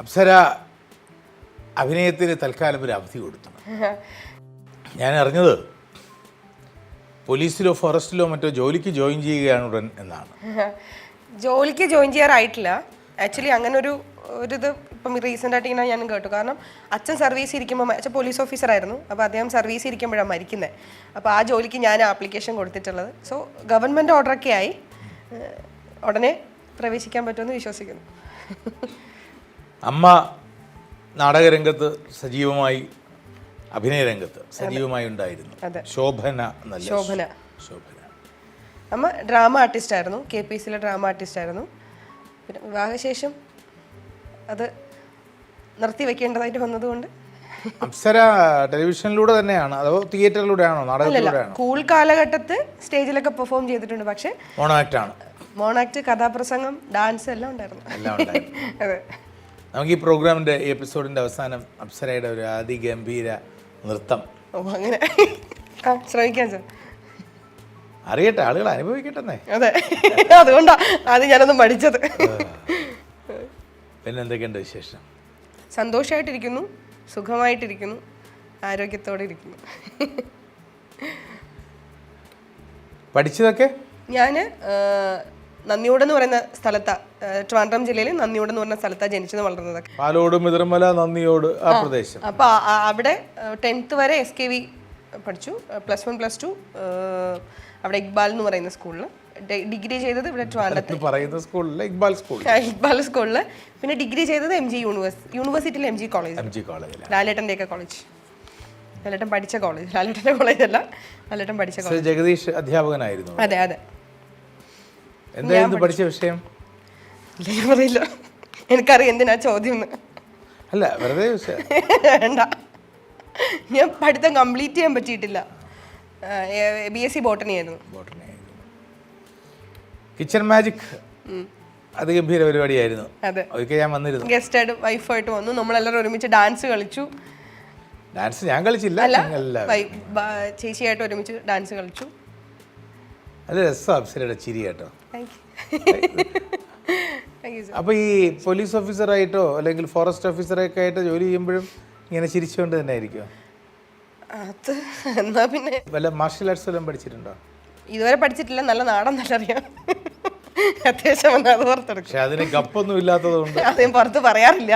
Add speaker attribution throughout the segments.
Speaker 1: അപ്സര അഭിനയത്തിന് തൽക്കാലം ഒരു അവധി കൊടുത്തു. ഞാൻ അറിഞ്ഞത് പോലീസിലോ ഫോറസ്റ്റിലോ മറ്റോ ജോലിക്ക് ജോയിൻ ചെയ്യുകയാണ് ഉടൻ എന്നാണ്.
Speaker 2: ജോലിക്ക് ജോയിൻ ചെയ്യാറായിട്ടില്ല. ആക്ച്വലി അങ്ങനെ ഒരു ഒരു ഇത് ഇപ്പം റീസെന്റ് ആയിട്ട് ഇങ്ങനെ ഞാൻ കേട്ടു. കാരണം അച്ഛൻ സർവീസ് ഇരിക്കുമ്പോൾ അച്ഛൻ പോലീസ് ഓഫീസറായിരുന്നു. അപ്പോൾ അദ്ദേഹം സർവീസ് ഇരിക്കുമ്പോഴാണ് മരിക്കുന്നത് അപ്പോൾ ആ ജോലിക്ക് ഞാൻ ആപ്ലിക്കേഷൻ കൊടുത്തിട്ടുള്ളത്. സോ ഗവൺമെന്റ് ഓർഡറൊക്കെ ആയി. ഉടനെ പ്രവേശിക്കാൻ പറ്റുമെന്ന് വിശ്വസിക്കുന്നു.
Speaker 1: അമ്മ നാടകരംഗത്ത് സജീവമായി അഭിനയരംഗത്ത് സജീവമായി ഉണ്ടായിരുന്നു. ശോഭന എന്നല്ല
Speaker 2: ശോഭന.
Speaker 1: ശോഭന.
Speaker 2: അമ്മ ഡ്രാമ ആർട്ടിസ്റ്റ് ആയിരുന്നു കെ പി സിയിലെ ഡ്രാമ ആർട്ടിസ്റ്റ് ആയിരുന്നു. പിന്നെ വിവാഹശേഷം അത് നിർത്തി വെക്കേണ്ടതായിട്ട് വന്നതുകൊണ്ട്.
Speaker 1: അപ്സര ടെലിവിഷനിലൂടെ തന്നെയാണ് അതോ തിയേറ്ററിലൂടെയാണോ നാടകത്തിലൂടെയാണോ?
Speaker 2: സ്കൂൾ കാലഘട്ടത്ത് സ്റ്റേജിലൊക്കെ പെർഫോം ചെയ്തിട്ടുണ്ട് പക്ഷേ
Speaker 1: മോണാക്ട് ആണ്
Speaker 2: മോണാക്ട് കഥാപ്രസംഗം ഡാൻസ് എല്ലാം ഉണ്ടായിരുന്നു.
Speaker 1: എല്ലാം ഉണ്ടായിരുന്നു.
Speaker 2: അതെ.
Speaker 1: നമുക്ക് ഈ പ്രോഗ്രാമിന്റെ ഈ എപ്പിസോഡിന്റെ അവസാനം അപ്സരയുടെ ഒരു അതിഗംഭീര നൃത്തം.
Speaker 2: ഓ അങ്ങനെ. ആ ശ്രമിക്കാം സാർ
Speaker 1: അറിയട്ടെ ആളുകൾ അനുഭവിക്കട്ടെന്നേ.
Speaker 2: അതെ. അതുകൊണ്ടാ ആദ്യം ഞാനൊന്ന് പഠിച്ചത്.
Speaker 1: പിന്നെ എന്തൊക്കെയുണ്ട് വിശേഷം?
Speaker 2: സന്തോഷമായിട്ടിരിക്കുന്നു സുഖമായിട്ടിരിക്കുന്നു ആരോഗ്യത്തോടെ ഇരിക്കുന്നു.
Speaker 1: പഠിച്ചതൊക്കെ?
Speaker 2: ഞാൻ നന്ദിയോട് എന്ന് പറയുന്ന സ്ഥലത്ത് ട്രിവാൻഡ്രം ജില്ലയിൽ നന്ദിയോട് എന്ന് പറഞ്ഞ സ്ഥലത്താണ് ജനിച്ചത് വളർന്നതൊക്കെ
Speaker 1: പാലോട് മിതിരമല നന്ദിയോട് ആ പ്രദേശം.
Speaker 2: അപ്പോൾ അവിടെ ടെൻത്ത് വരെ എസ് കെ വി പഠിച്ചു. പ്ലസ് വൺ പ്ലസ് ടു അവിടെ ഇക്ബാൽ എന്ന് പറയുന്ന സ്കൂളിൽ ഡിഗ്രി ചെയ്തത് ഇവിടെ ട്രിവാൻഡ്രത്ത്.
Speaker 1: പറയുന്ന സ്കൂളിൽ ഇക്ബാൽ സ്കൂൾ
Speaker 2: ഇക്ബാൽ സ്കൂളിൽ പിന്നെ ഡിഗ്രി ചെയ്തത് എം ജി യൂണിവേഴ്സ് യൂണിവേഴ്സിറ്റിയിൽ M G college
Speaker 1: M G കോളേജിലാണ്
Speaker 2: ലാലേട്ടന്റെ ഒക്കെ കോളേജ് ലാലേട്ടൻ പഠിച്ച കോളേജ് ലാലേട്ടന്റെ കോളേജ് അല്ല ലാലേട്ടൻ പഠിച്ച കോളേജ്
Speaker 1: ജഗദീഷ് അധ്യാപകനായിരുന്നു.
Speaker 2: അതെ അതെ.
Speaker 1: എന്തായിരുന്നു പഠിച്ച. വിഷയം?
Speaker 2: പറയില്ല. എനിക്കറിയാം എന്തിനാ ചോദ്യം എന്ന്
Speaker 1: അല്ല വെറുതെ.
Speaker 2: വേണ്ട. ഞാൻ പഠിത്തം കംപ്ലീറ്റ് ചെയ്യാൻ പറ്റിയിട്ടില്ല. ബി എസ് സി ബോട്ടണി ആയിരുന്നു.
Speaker 1: ബോട്ടണി. കിച്ചൺ മാജിക് അതിഗംഭീര പരിപാടിയായിരുന്നു.
Speaker 2: അതെ.
Speaker 1: ഞാൻ വന്നിരുന്നു.
Speaker 2: ഗസ്റ്റായിട്ട് വൈഫായിട്ട് വന്നു. നമ്മളെല്ലാവരും ഒരുമിച്ച് ഡാൻസ് കളിച്ചു.
Speaker 1: ഡാൻസ് ഞാൻ കളിച്ചില്ല
Speaker 2: ചേച്ചിയായിട്ട് ഒരുമിച്ച് ഡാൻസ് കളിച്ചു.
Speaker 1: അത് രസം അപ്സരയുടെ ചിരി കേട്ടോ. അപ്പോൾ ഈ പോലീസ് ഓഫീസറായിട്ടോ അല്ലെങ്കിൽ ഫോറസ്റ്റ് ഓഫീസറൊക്കെ ആയിട്ട് ജോലി ചെയ്യുമ്പോഴും ഇങ്ങനെ ചിരിച്ചുകൊണ്ട് തന്നെ ആയിരിക്കും
Speaker 2: അത് എന്നാ പിന്നെ?
Speaker 1: വല്ല മാർഷൽ ആർട്സ് വല്ലതും പഠിച്ചിട്ടുണ്ടോ?
Speaker 2: ഇതുവരെ പഠിച്ചിട്ടില്ല നല്ല നാടൻ നല്ല അറിയാം അത്യാവശ്യം വന്നാൽ അത് പുറത്തെടുക്കും.
Speaker 1: പക്ഷെ അതിന് ഗപ്പൊന്നും ഇല്ലാത്തതുകൊണ്ട്.
Speaker 2: അത് ഞാൻ പുറത്ത് പറയാറില്ല.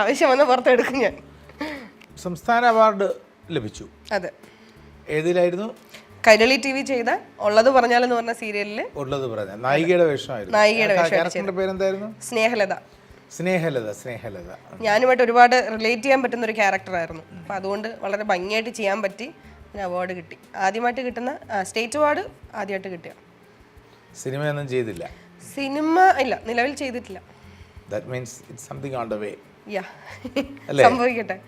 Speaker 2: ആവശ്യം വന്നാൽ പുറത്തെടുക്കും ഞാൻ.
Speaker 1: സംസ്ഥാന അവാർഡ് ലഭിച്ചു.
Speaker 2: അതെ.
Speaker 1: ഏതിലായിരുന്നു?
Speaker 2: കൈരളി ടി വി ചെയ്ത ഉള്ളത് പറഞ്ഞാലെന്ന് പറഞ്ഞ സീരിയലിൽ
Speaker 1: ഉള്ളത് പറഞ്ഞ നായികയുടെ വേഷമായിരുന്നു.
Speaker 2: നായികയുടെ
Speaker 1: പേരെന്തായിരുന്നു?
Speaker 2: സ്നേഹലത.
Speaker 1: സ്നേഹലത സ്നേഹലത.
Speaker 2: ഞാനുമായിട്ട് ഒരുപാട് റിലേറ്റ് ചെയ്യാൻ പറ്റുന്ന ഒരു ക്യാരക്ടർ ആയിരുന്നു അപ്പോൾ അതുകൊണ്ട് വളരെ ഭംഗിയായിട്ട് ചെയ്യാൻ പറ്റി പിന്നെ അവാർഡ് കിട്ടി. ആദ്യമായിട്ട് കിട്ടുന്ന സ്റ്റേറ്റ് അവാർഡ് ആദ്യമായിട്ട് കിട്ടിയ.
Speaker 1: സിനിമയൊന്നും ചെയ്തില്ല.
Speaker 2: സിനിമ ഇല്ല നിലവിൽ ചെയ്തിട്ടില്ല.
Speaker 1: That means it's something on the way
Speaker 2: ya? സംഭവിക്കട്ടെ.